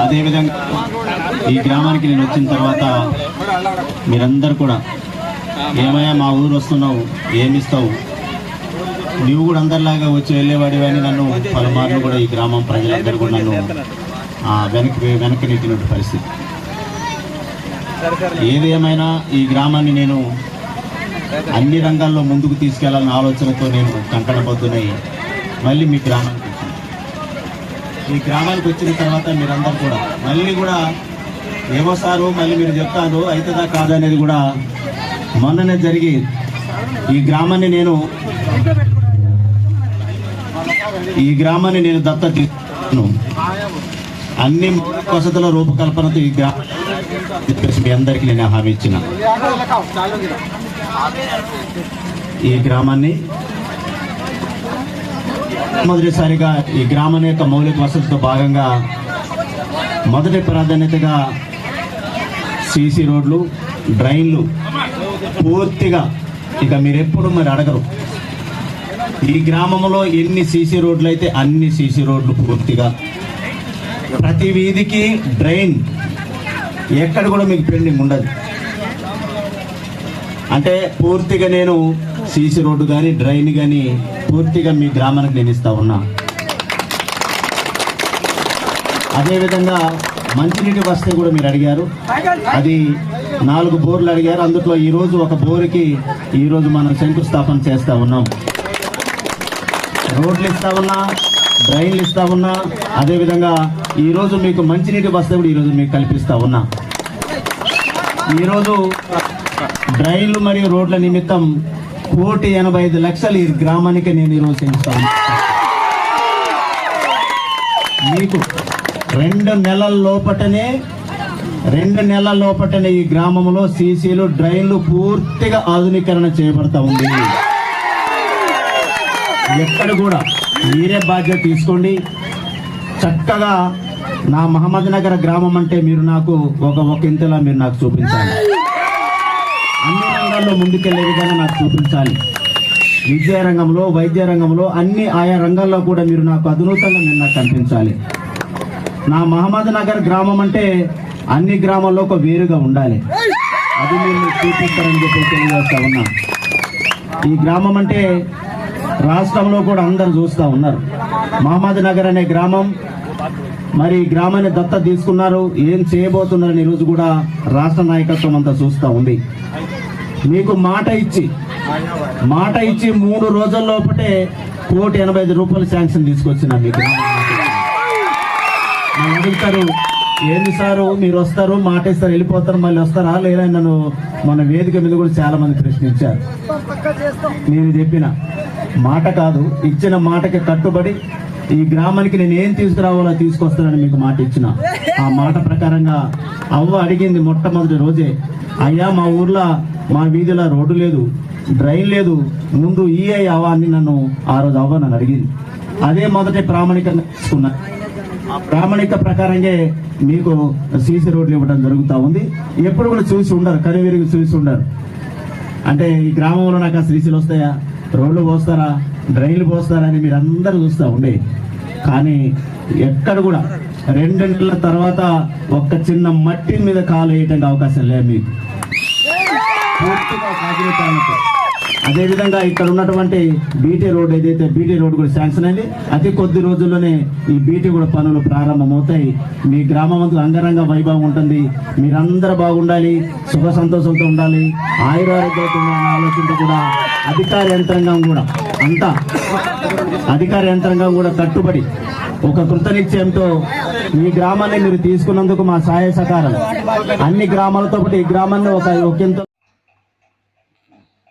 అదేవిధంగా ఈ గ్రామానికి నేను వచ్చిన తర్వాత మీరందరూ కూడా ఏమయ్యా మా ఊరు వస్తున్నావు ఏమిస్తావు? నువ్వు కూడా అందరిలాగా వచ్చి వెళ్ళేవాడివని నన్ను పలుమార్లు కూడా ఈ గ్రామం ప్రజలందరూ కూడా నన్ను ఆ, వెనక్కి వెనక్కి నెట్టినట్టు పరిస్థితి. ఏది ఏమైనా ఈ గ్రామాన్ని నేను అన్ని రంగాల్లో ముందుకు తీసుకెళ్ళాలన్న ఆలోచనతో నేను కంకణబద్దునై మళ్ళీ మీ గ్రామానికి ఈ గ్రామానికి వచ్చిన తర్వాత మీరందరూ కూడా మళ్ళీ కూడా ఏవో సారు మళ్ళీ మీరు చెప్తారు అవుతుందా కాదా అనేది కూడా మొన్ననే జరిగి ఈ గ్రామాన్ని నేను ఈ గ్రామాన్ని నేను దత్త తీసుకున్నాను. అన్ని మౌలిక వసతుల రూపకల్పనతో ఈ గ్రామం మీ అందరికీ నేను హామీ ఇచ్చిన. ఈ గ్రామాన్ని మొదటిసారిగా ఈ గ్రామం యొక్క మౌలిక వసతితో భాగంగా మొదటి ప్రాధాన్యతగా సీసీ రోడ్లు డ్రైన్లు పూర్తిగా ఇక మీరు ఎప్పుడు మరి అడగరు. ఈ గ్రామంలో ఎన్ని సీసీ రోడ్లు అయితే అన్ని సీసీ రోడ్లు పూర్తిగా. ప్రతి వీధికి డ్రైన్ ఎక్కడ కూడా మీకు పెండింగ్ ఉండదు. అంటే పూర్తిగా నేను సీసీ రోడ్డు కానీ డ్రైన్ కానీ పూర్తిగా మీ గ్రామానికి నేను ఇస్తా ఉన్నా. అదేవిధంగా మంచినీటి వసతి కూడా మీరు అడిగారు. అది నాలుగు బోర్లు అడిగారు. అందులో ఈరోజు ఒక బోరుకి ఈరోజు మనం శంకుస్థాపన చేస్తూ ఉన్నాం. రోడ్లు ఇస్తా ఉన్నా డ్రైన్లు ఇస్తా ఉన్నా అదేవిధంగా ఈరోజు మీకు మంచినీటి వసతి కూడా ఈరోజు మీకు కల్పిస్తూ ఉన్నా. ఈరోజు డ్రైన్లు మరియు రోడ్ల నిమిత్తం కోటి ఎనభై ఐదు లక్షలు ఈ గ్రామానికి నేను ఈరోజు మీకు రెండు నెలల లోపటనే రెండు నెలల లోపటనే ఈ గ్రామంలో సీసీలు డ్రైన్లు పూర్తిగా ఆధునీకరణ చేయబడతా ఉంది. ఎక్కడ కూడా మీరే బాధ్యత తీసుకోండి. చక్కగా నా మహమ్మద్ నగర్ గ్రామం అంటే మీరు నాకు ఒక ఒక ఇంతలా మీరు నాకు చూపించాలి. రంగాల్లో ముందుకెళ్ళే విధంగా నాకు చూపించాలి. విద్యా రంగంలో వైద్య రంగంలో అన్ని ఆయా రంగాల్లో కూడా మీరు నాకు అధునూతంగా నిన్న నాకు కనిపించాలి. నా మహమ్మద్ నగర్ గ్రామం అంటే అన్ని గ్రామాల్లో ఒక వేరుగా ఉండాలి. అది మీరు చూపిస్తారని చెప్పి తెలియజేస్తా ఉన్నా. ఈ గ్రామం అంటే రాష్ట్రంలో కూడా అందరు చూస్తూ ఉన్నారు. మహమ్మద్ నగర్ అనే గ్రామం మరి ఈ గ్రామాన్ని దత్త తీసుకున్నారు. ఏం చేయబోతున్నారని ఈరోజు కూడా రాష్ట్ర నాయకత్వం అంతా చూస్తూ ఉంది. మీకు మాట ఇచ్చి మాట ఇచ్చి మూడు రోజుల లోపటే కోటి ఎనభై ఐదు రూపాయలు శాంక్షన్ తీసుకొచ్చిన మీకు. అడుగుతారు ఏంది సారు? మీరు వస్తారు మాట ఇస్తారు వెళ్ళిపోతారు మళ్ళీ వస్తారా? లేదా నన్ను మన వేదిక మీద కూడా చాలా మంది ప్రశ్నించారు. నేను చెప్పిన మాట కాదు ఇచ్చిన మాటకి కట్టుబడి ఈ గ్రామానికి నేను ఏం తీసుకురావాలో తీసుకొస్తానని మీకు మాట ఇచ్చిన. ఆ మాట ప్రకారంగా అవ్వ అడిగింది మొట్టమొదటి రోజే అయ్యా మా ఊర్లో మా వీధిలో రోడ్డు లేదు డ్రైన్ లేదు ముందు ఈఐ అవ్వ అని నన్ను ఆ రోజు అవ్వ నన్ను అడిగింది. అదే మొదటి ప్రామాణికంగా తీసుకున్నా ఆ ప్రామాణిక ప్రకారంగా మీకు సీసీ రోడ్లు ఇవ్వడం జరుగుతూ ఉంది. ఎప్పుడు కూడా చూసి ఉండరు కనువిరిగి చూసి ఉండరు. అంటే ఈ గ్రామంలో నాకు ఆ శ్రీశీలు వస్తాయా? రోడ్లు పోస్తారా? డ్రైన్లు పోస్తారా అని మీరు అందరూ చూస్తూ ఉండే. కానీ ఎక్కడ కూడా రెండు నెలల తర్వాత ఒక్క చిన్న మట్టి మీద కాలు వేయటానికి అవకాశం లేదు మీకు. పూర్తిగా అదేవిధంగా ఇక్కడ ఉన్నటువంటి బీటీ రోడ్ ఏదైతే బీటీ రోడ్ కూడా శాంక్షన్ అయింది అతి కొద్ది రోజుల్లోనే ఈ బీటీ కూడా పనులు ప్రారంభమవుతాయి. మీ గ్రామం అంగరంగ వైభవం ఉంటుంది. మీరందరూ బాగుండాలి సుఖ సంతోషంతో ఉండాలి ఆయురారోగ్యంతో ఆలోచించ ఆలోచనతో కూడా అధికార యంత్రాంగం కూడా అంతా అధికార యంత్రాంగం కూడా కట్టుబడి ఒక కృతనిశ్చయంతో ఈ గ్రామాన్ని మీరు తీసుకున్నందుకు మా సహాయ సహకారం అన్ని గ్రామాలతో పాటు ఈ గ్రామాన్ని ఒక ఒకంత